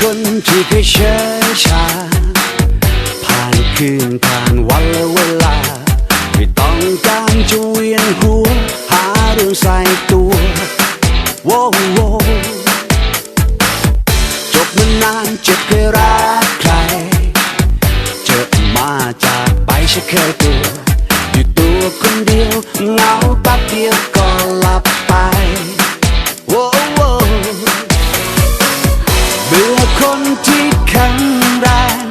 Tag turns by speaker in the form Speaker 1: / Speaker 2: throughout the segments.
Speaker 1: คนที่เคยเชื่อชา ผ่านคืนผ่านวันและเวลา ไม่ต้องการจะเวียนหัว หาเรื่องใส่ตัวโว้โวจบมานานจะเคยรักใคร เจอมาจากไปฉันเคยตัว อยู่ตัวคนเดียวเหงาแป๊บเดียวก็หลับไปโว้โวเบื่อ คนที่แข็งแรง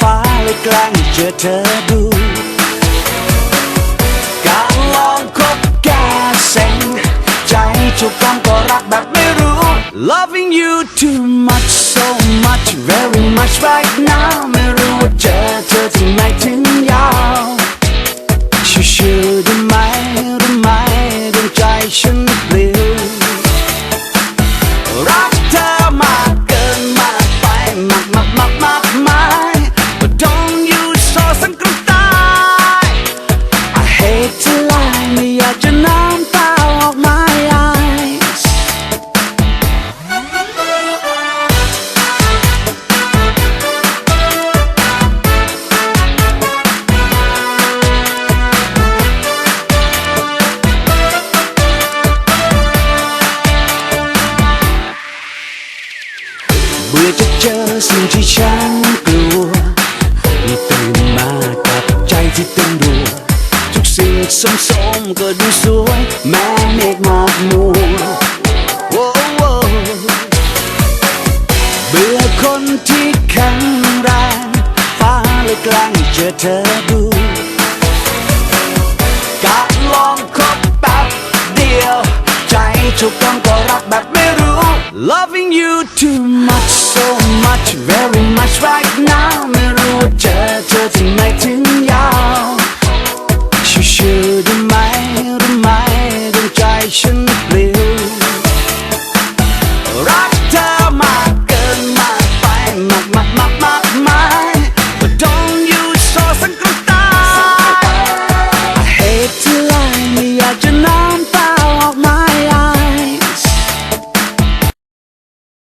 Speaker 1: ฟ้าเลยกล้งเจอเธอดู การลองคบแกเซ็งใจจุกกันก็รักแบบไม่รู้ Loving you too much so much very much right now ไม่รู้ว่าเจอเธอที่ไหนถึงยาวชิวๆได้ไหมได้ไหมดวงใจฉันปลิวรั สิ่งที่ฉันกลัวตื่นมากับใจที่เต้นรัวทุกสิ่งสมๆก็ดูสวย แม้เมฆหมอกมัวโว้โว้เบื่อคนที่แข็งแรงฟ้าเลยกล้งเจอเธอดูการลองคบแป๊บเดียว ใจถูกต้อง Loving you too much so much very much right now